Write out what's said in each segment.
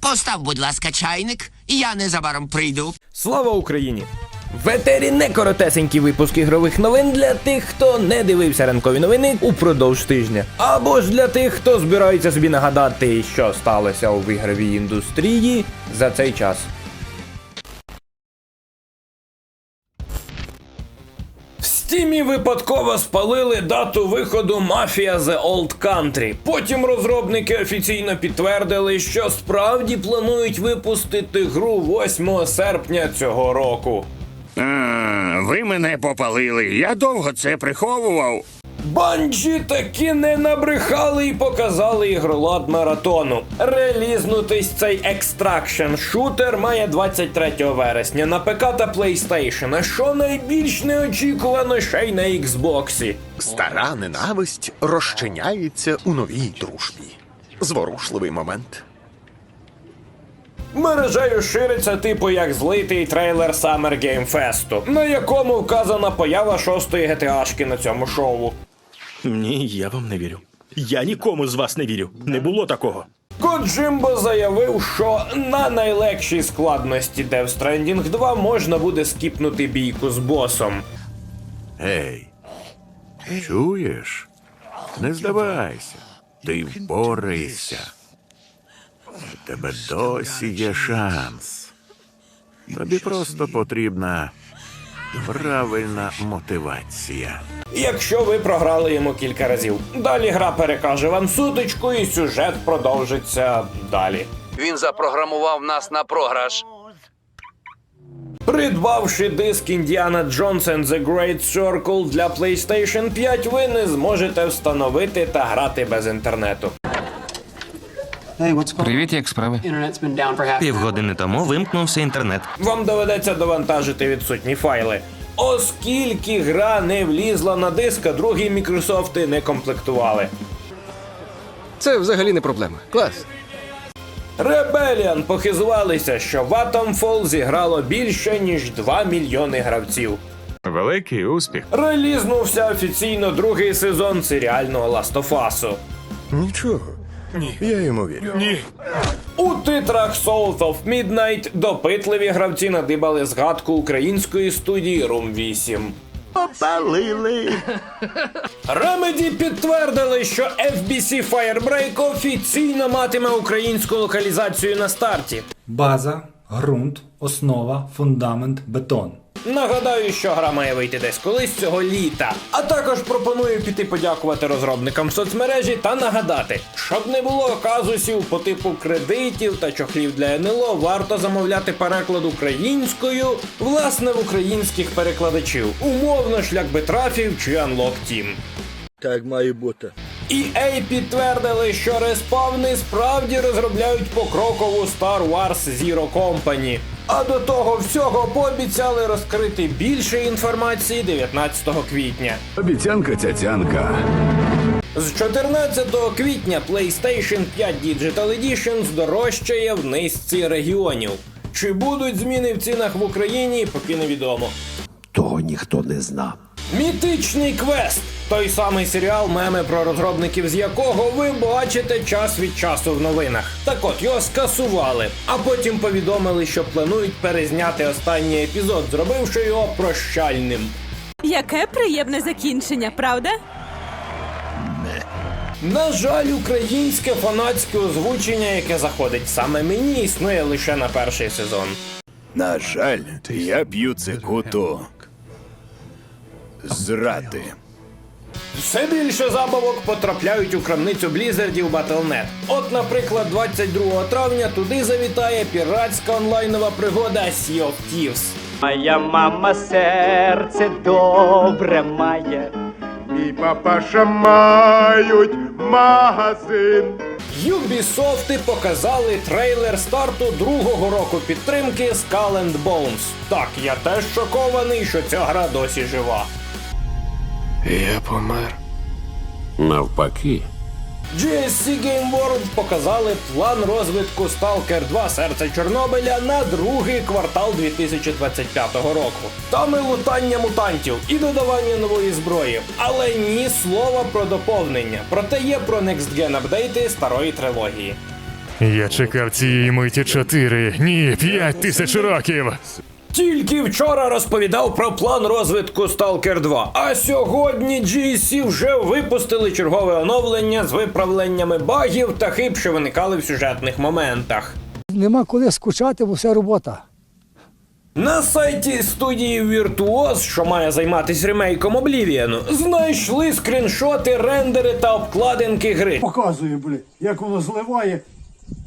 Постав, будь ласка, чайник, і я незабаром прийду. Слава Україні! В етері не коротесенький випуск ігрових новин для тих, хто не дивився ранкові новини упродовж тижня. Або ж для тих, хто збирається собі нагадати, що сталося у ігровій індустрії за цей час. Стімі випадково спалили дату виходу Mafia The Old Country. Потім розробники офіційно підтвердили, що справді планують випустити гру 8 серпня цього року. А, ви мене попалили. Я довго це приховував. Банджі таки не набрехали і показали ігролад маратону. Релізнутись цей екстракшн шутер має 23 вересня на ПК та PlayStation, а що найбільш неочікувано ще й на Xbox. Стара ненависть розчиняється у новій дружбі. Зворушливий момент. Мережею шириться типу як злитий трейлер Summer Game Fest, на якому вказана поява шостої GTA-шки на цьому шоу. Ні, я вам не вірю. Я нікому з вас не вірю. Не було такого. Коджимбо заявив, що на найлегшій складності Death Stranding 2 можна буде скіпнути бійку з босом. Ей, чуєш? Не здавайся, ти впораєшся. У тебе досі є шанс. Тобі просто потрібна правильна мотивація. Якщо ви програли йому кілька разів. Далі гра перекаже вам сутичку, і сюжет продовжиться далі. Він запрограмував нас на програш. Придбавши диск Indiana Jones and the Great Circle для PlayStation 5, ви не зможете встановити та грати без інтернету. Привіт, як справи? Півгодини тому вимкнувся інтернет. Вам доведеться довантажити відсутні файли. Оскільки гра не влізла на диск, а другі Мікрософти не комплектували. Це взагалі не проблема. Клас. Rebellion похизувалися, що в Atomfall зіграло більше ніж 2 мільйони гравців. Великий успіх. Релізнувся офіційно другий сезон серіального Last of Us. Нічого. Ні. Я йому вірю. У титрах Souls of Midnight допитливі гравці надибали згадку української студії Room 8. Попалили. Remedy підтвердили, що FBC Firebreak офіційно матиме українську локалізацію на старті. База, ґрунт, основа, фундамент, бетон. Нагадаю, що гра має вийти десь колись цього літа. А також пропоную піти подякувати розробникам соцмережі та нагадати, щоб не було казусів по типу кредитів та чохлів для НЛО, варто замовляти переклад українською, власне, в українських перекладачів, умовно шлях Бетрафів чи Unlock Team. Так має бути. EA підтвердили, що респавни справді розробляють покрокову Star Wars Zero Company. А до того всього пообіцяли розкрити більше інформації 19 квітня. Обіцянка цяцянка. З 14 квітня PlayStation 5 Digital Edition здорожчає в низці регіонів. Чи будуть зміни в цінах в Україні, поки невідомо. Того ніхто не зна. Мітичний квест той самий серіал, меми про розробників з якого ви бачите час від часу в новинах. Так от його скасували, а потім повідомили, що планують перезняти останній епізод, зробивши його прощальним. Яке приємне закінчення, правда? На жаль, українське фанатське озвучення, яке заходить саме мені, існує лише на перший сезон. На жаль, я п'ю цикуту. Зради. Все більше забавок потрапляють у крамницю Блізардів Battle.net. От, наприклад, 22 травня туди завітає піратська онлайнова пригода Sea of Thieves. Моя мама серце добре має. Мій папаша мають магазин. Юбісофти показали трейлер старту другого року підтримки Skull and Bones. Так, я теж шокований, що ця гра досі жива. Я помер. Навпаки. GSC Game World показали план розвитку Stalker 2 Серце Чорнобиля на другий квартал 2025 року. Там і лутання мутантів, і додавання нової зброї, але ні слова про доповнення. Проте є про Next Gen апдейти старої трилогії. Я чекав цієї миті чотири, ні, п'ять тисяч років. Тільки вчора розповідав про план розвитку Stalker 2, а сьогодні GSC вже випустили чергове оновлення з виправленнями багів та хиб, що виникали в сюжетних моментах. Нема коли скучати, бо вся робота. На сайті студії Virtuos, що має займатися ремейком Oblivion, знайшли скріншоти, рендери та обкладинки гри. Показує, блядь, як воно зливає.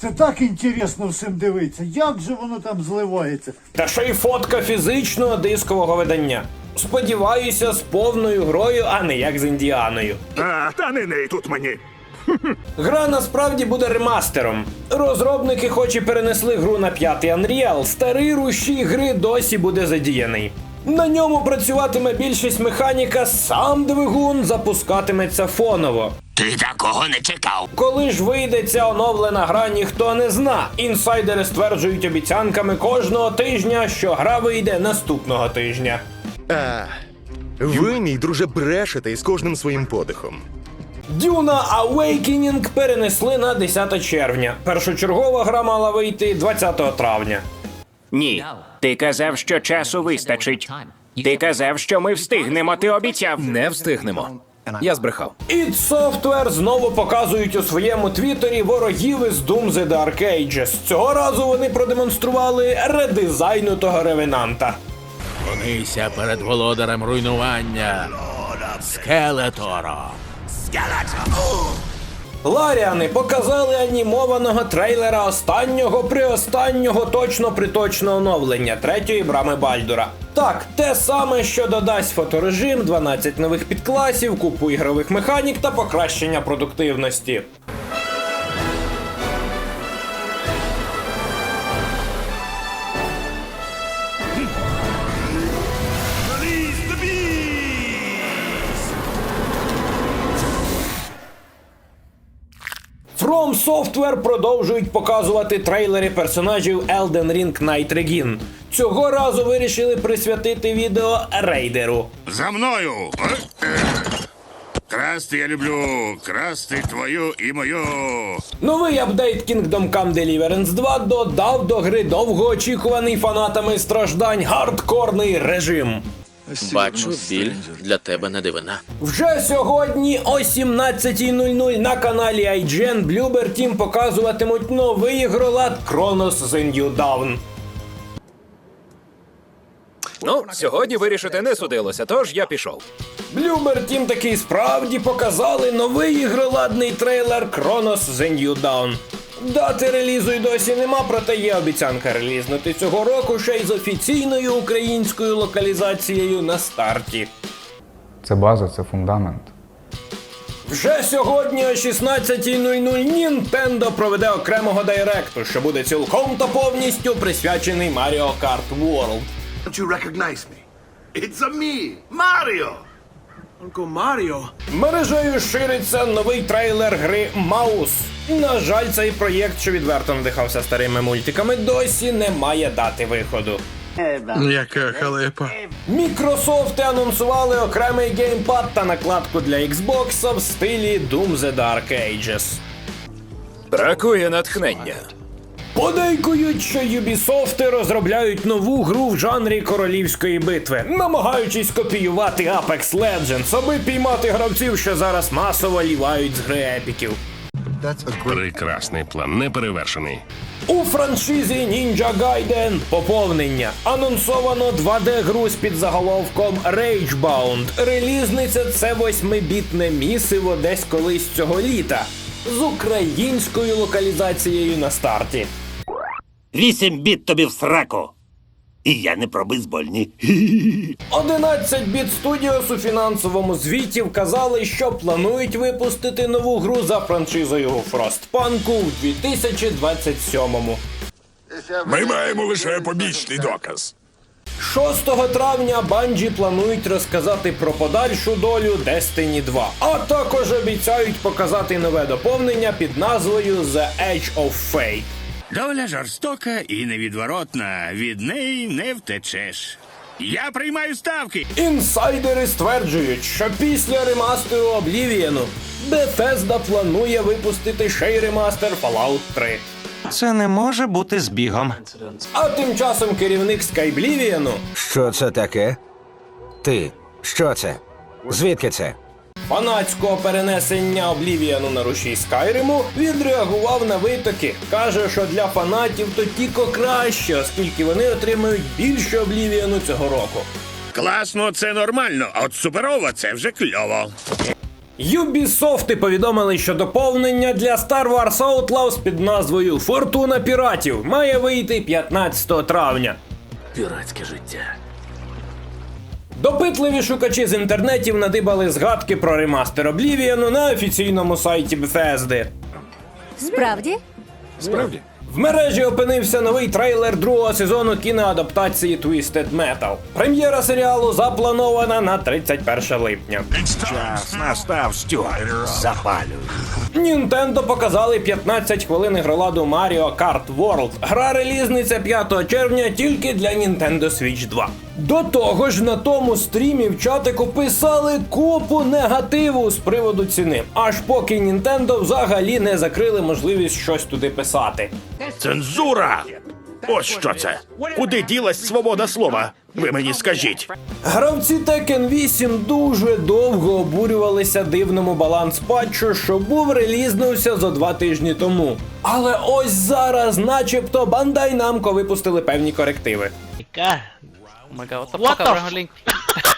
Це так інтересно всім дивитися. Як же воно там зливається? Та ще й фотка фізичного дискового видання. Сподіваюся, з повною грою, а не як з індіаною. А, та не ней тут мені. Гра насправді буде ремастером. Розробники, хоч і перенесли гру на п'ятий Unreal, старий рушій гри досі буде задіяний. На ньому працюватиме більшість механіка, сам двигун запускатиметься фоново. Ти такого не чекав. Коли ж вийде ця оновлена гра, ніхто не зна. Інсайдери стверджують обіцянками кожного тижня, що гра вийде наступного тижня. Ви, мій друже, брешете із кожним своїм подихом. Дюна Awakening перенесли на 10 червня. Першочергова гра мала вийти 20 травня. Ні. Ти казав, що часу вистачить. Ти казав, що ми встигнемо, ти обіцяв. Не встигнемо. Я збрехав. id Software знову показують у своєму твіттері ворогів із Doom The Dark Ages. Цього разу вони продемонстрували редизайну того ревенанта. Вонися перед володарем руйнування. Скелеторо. Ларіани показали анімованого трейлера останнього приостаннього точно приточного оновлення третьої брами Бальдура. Так, те саме, що додасть фоторежим, 12 нових підкласів, купу ігрових механік та покращення продуктивності. From Software продовжують показувати трейлери персонажів Elden Ring Night Regin. Цього разу вирішили присвятити відео рейдеру. За мною. Красти я люблю, красти твою і мою. Новий апдейт Kingdom Come Deliverance 2 додав до гри довгоочікуваний фанатами страждань хардкорний режим. Бачу, біль для тебе не дивина. Вже сьогодні о 17.00 на каналі IGN Bloober Team показуватимуть новий ігролад Chronos The New Dawn. Ну, сьогодні вирішити не судилося, тож я пішов. Bloober Team таки справді показали новий ігроладний трейлер Chronos The New Dawn. Дати релізу й досі нема, проте є обіцянка релізнути цього року ще й з офіційною українською локалізацією на старті. Це база, це фундамент. Вже сьогодні о 16.00 Nintendo проведе окремого директу, що буде цілком та повністю присвячений Mario Kart World. Don't you recognize me? It's a me, Mario! Uncle Mario? Мережею шириться новий трейлер гри Маус. На жаль, цей проєкт, що відверто надихався старими мультиками, досі не має дати виходу. Яка халепа. Мікрософти анонсували окремий геймпад та накладку для Xbox в стилі Doom The Dark Ages. Бракує натхнення. Подейкують, що Ubisoft розробляють нову гру в жанрі королівської битви, намагаючись копіювати Apex Legends, аби піймати гравців, що зараз масово лівають з гри епіків. Прекрасний план, неперевершений. У франшизі Ninja Gaiden поповнення анонсовано 2D-гру з підзаголовком Ragebound. Релізниця це восьмибітне місиво десь колись цього літа з українською локалізацією на старті. Вісім біт тобі в сраку. І я не про бейсбольні. 11-біт Studios у фінансовому звіті вказали, що планують випустити нову гру за франшизою Frostpunk у 2027-му. Ми маємо лише побічний доказ. 6 травня Bungie планують розказати про подальшу долю Destiny 2, а також обіцяють показати нове доповнення під назвою The Edge of Fate. Доля жорстока і невідворотна. Від неї не втечеш. Я приймаю ставки. Інсайдери стверджують, що після ремастеру Oblivion Bethesda планує випустити ще й ремастер Fallout 3. Це не може бути збігом. А тим часом керівник Скайблівіану Що це таке? Ти. Що це? Звідки це? Фанатського перенесення Облівіану на рушій Скайриму відреагував на витоки. Каже, що для фанатів то тільки краще, оскільки вони отримають більше Облівіану цього року. Класно, це нормально, а от суперово це вже кльово. Ubisoft повідомили, що доповнення для Star Wars Outlaws під назвою Фортуна піратів має вийти 15 травня. Піратське життя. Допитливі шукачі з інтернетів надибали згадки про ремастер Облівіану на офіційному сайті Bethesda. Справді? Справді? В мережі опинився новий трейлер другого сезону кіноадаптації Twisted Metal. Прем'єра серіалу запланована на 31 липня. Час настав, Стюарт. Запалюй. Нінтендо показали 15 хвилин ігроладу Mario Kart World. Гра релізниця 5 червня тільки для Nintendo Switch 2. До того ж, на тому стрімі в чатику писали купу негативу з приводу ціни, аж поки Nintendo взагалі не закрили можливість щось туди писати. Цензура! Ось що це. Куди ділась свобода слова? Ви мені скажіть. Гравці Tekken 8 дуже довго обурювалися дивному баланс патчу, що був релізнувся за два тижні тому. Але ось зараз, начебто, Bandai Namco випустили певні корективи.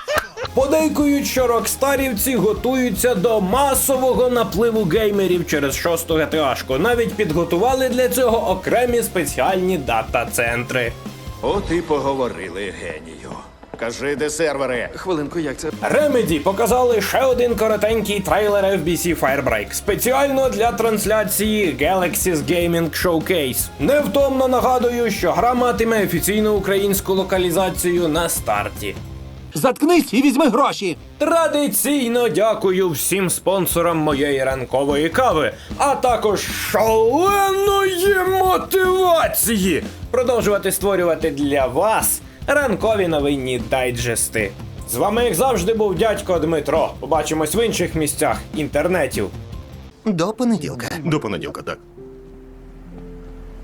Подейкують, що рокстарівці готуються до масового напливу геймерів через шосту GTA-шку. Навіть підготували для цього окремі спеціальні дата-центри. От і поговорили, генію. Кажи, де сервери. Хвилинку, як це? Remedy показали ще один коротенький трейлер FBC Firebreak спеціально для трансляції Galaxy's Gaming Showcase. Невтомно нагадую, що гра матиме офіційну українську локалізацію на старті. Заткнись і візьми гроші. Традиційно дякую всім спонсорам моєї ранкової кави, а також шаленої мотивації продовжувати створювати для вас ранкові новинні дайджести. З вами, як завжди, був дядько Дмитро. Побачимось в інших місцях інтернетів. До понеділка. До понеділка, так.